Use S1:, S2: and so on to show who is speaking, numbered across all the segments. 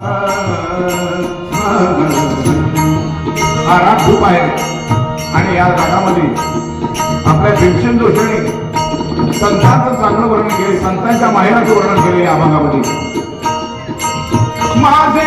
S1: हा राग खूप आहे. आणि या रागामध्ये आपल्या भीमसेन जोशीने संतांचं चांगलं वर्णन केले संतांच्या माहेराचे वर्णन केले या भागामध्ये. माझे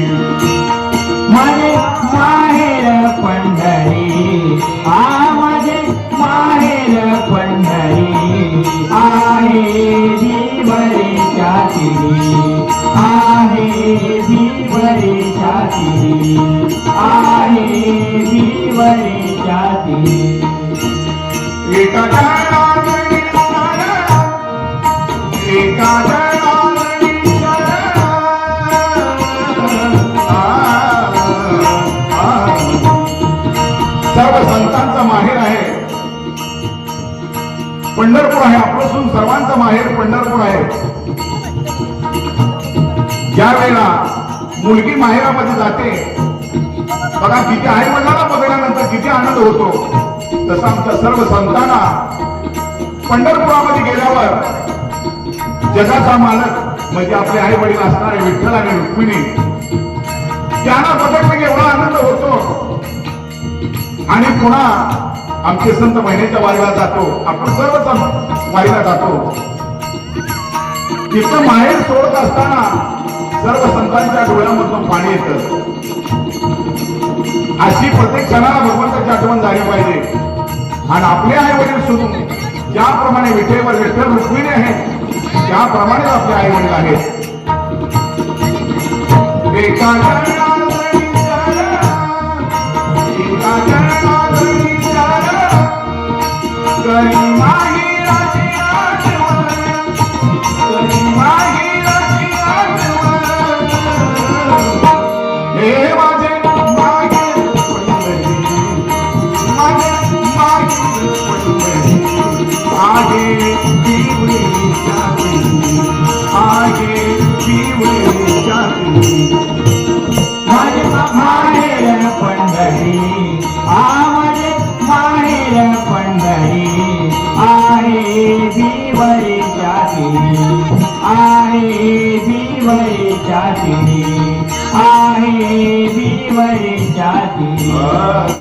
S1: पंढरपूर आहे आपलं सर्वांचं माहेर पंढरपूर आहे. ज्या वेळेला मुलगी माहेरामध्ये जाते बघा किती आई वडिलांना बघितल्यानंतर किती आनंद होतो. तसा आमच्या सर्व संतांना पंढरपुरामध्ये गेल्यावर जगाचा मालक म्हणजे आपले आई वडील असणारे विठ्ठल आणि रुक्मिणी त्यांना बघितलं एवढा आनंद होतो. आणि पुन्हा आमचे संत महिन्याच्या वारीला जातो. आपण सर्व संत वारीला जातो. तिथं माहेर सोडत असताना सर्व संतांच्या डोळ्यामधून पाणी येतं. अशी प्रत्येक क्षणाला भगवंताची आठवण झाली पाहिजे. आणि आपले आई वडील सोडून ज्याप्रमाणे विठेवर विठ्ठल रुक्मिणी आहेत त्याप्रमाणेच आपले आई वडील आहेत.
S2: भीवरीच्या आहे भीवरीच्या तिरी